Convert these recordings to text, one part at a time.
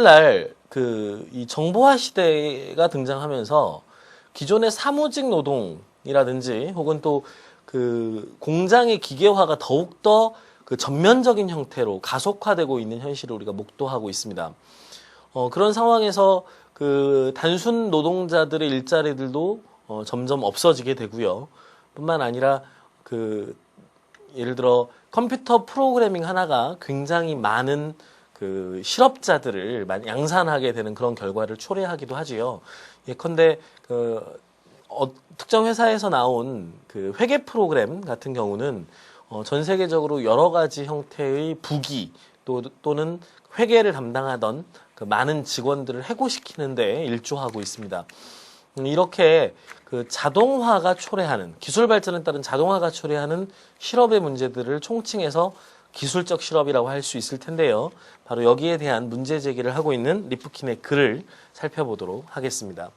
오늘날 그 이 정보화 시대가 등장하면서 기존의 사무직 노동이라든지 혹은 또 그 공장의 기계화가 더욱더 그 전면적인 형태로 가속화되고 있는 현실을 우리가 목도하고 있습니다. 어, 그런 상황에서 그 단순 노동자들의 일자리들도 어, 점점 없어지게 되고요. 뿐만 아니라 그 예를 들어 컴퓨터 프로그래밍 하나가 굉장히 많은 그 실업자들을 양산하게 되는 그런 결과를 초래하기도 하지요. 예컨대 그 어, 특정 회사에서 나온 그 회계 프로그램 같은 경우는 어, 전 세계적으로 여러 가지 형태의 부기 또, 또는 회계를 담당하던 그 많은 직원들을 해고시키는데 일조하고 있습니다. 음, 이렇게 그 자동화가 초래하는 기술 발전에 따른 자동화가 초래하는 실업의 문제들을 총칭해서 기술적 실업이라고 할 수 있을 텐데요. 바로 여기에 대한 문제 제기를 하고 있는 리프킨의 글을 살펴보도록 하겠습니다.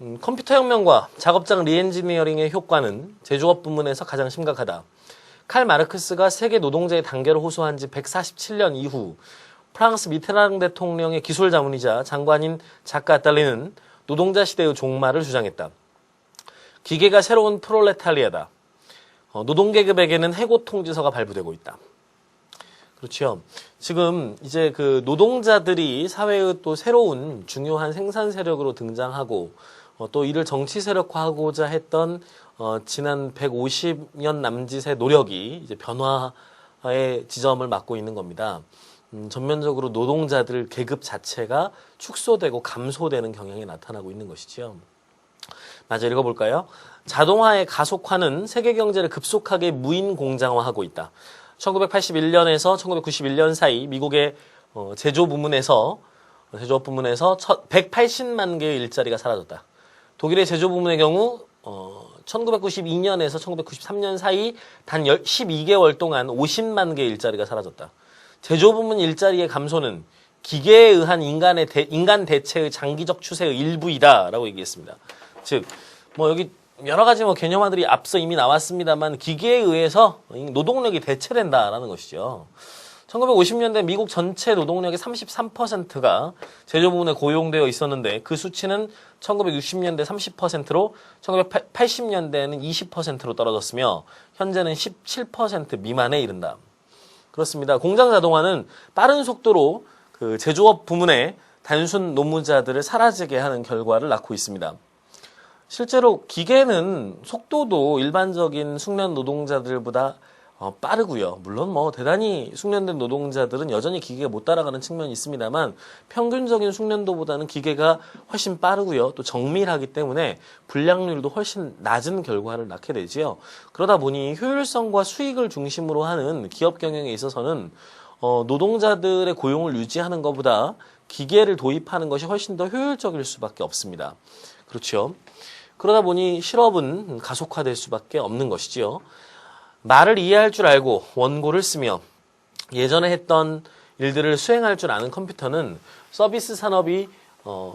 음, 컴퓨터 혁명과 작업장 리엔지니어링의 효과는 제조업 부문에서 가장 심각하다. 칼 마르크스가 세계 노동자의 단계를 호소한 지 147년 이후 프랑스 미테랑 대통령의 기술 자문이자 장관인 작가 아달리는 노동자 시대의 종말을 주장했다. 기계가 새로운 프롤레타리아다. 어, 노동계급에게는 해고 통지서가 발부되고 있다. 그렇죠. 지금 이제 그 노동자들이 사회의 또 새로운 중요한 생산 세력으로 등장하고 어, 또 이를 정치 세력화하고자 했던 어, 지난 150년 남짓의 노력이 이제 변화의 지점을 맞고 있는 겁니다. 음, 전면적으로 노동자들 계급 자체가 축소되고 감소되는 경향이 나타나고 있는 것이지요. 마저 읽어볼까요? 자동화의 가속화는 세계 경제를 급속하게 무인 공장화하고 있다. 1981년에서 1991년 사이 미국의 어, 제조 부문에서 제조업 부문에서 180만 개의 일자리가 사라졌다. 독일의 제조 부문의 경우 어, 1992년에서 1993년 사이 단 12개월 동안 50만 개의 일자리가 사라졌다. 제조 부문 일자리의 감소는 기계에 의한 인간의 대, 인간 대체의 장기적 추세의 일부이다라고 얘기했습니다. 즉, 뭐 여기 여러 가지 뭐 개념화들이 앞서 이미 나왔습니다만 기계에 의해서 노동력이 대체된다라는 것이죠. 1950년대 미국 전체 노동력의 33%가 제조 부문에 고용되어 있었는데 그 수치는 1960년대 30%로 1980년대에는 20%로 떨어졌으며 현재는 17% 미만에 이른다. 그렇습니다. 공장 자동화는 빠른 속도로 그 제조업 부문의 단순 노무자들을 사라지게 하는 결과를 낳고 있습니다. 실제로 기계는 속도도 일반적인 숙련 노동자들보다 어, 빠르고요. 물론 뭐 대단히 숙련된 노동자들은 여전히 기계에 못 따라가는 측면이 있습니다만 평균적인 숙련도보다는 기계가 훨씬 빠르고요. 또 정밀하기 때문에 불량률도 훨씬 낮은 결과를 낳게 되지요. 그러다 보니 효율성과 수익을 중심으로 하는 기업 경영에 있어서는 어, 노동자들의 고용을 유지하는 것보다 기계를 도입하는 것이 훨씬 더 효율적일 수밖에 없습니다. 그렇죠. 그러다 보니 실업은 가속화될 수밖에 없는 것이지요. 말을 이해할 줄 알고 원고를 쓰며 예전에 했던 일들을 수행할 줄 아는 컴퓨터는 서비스 산업이 어,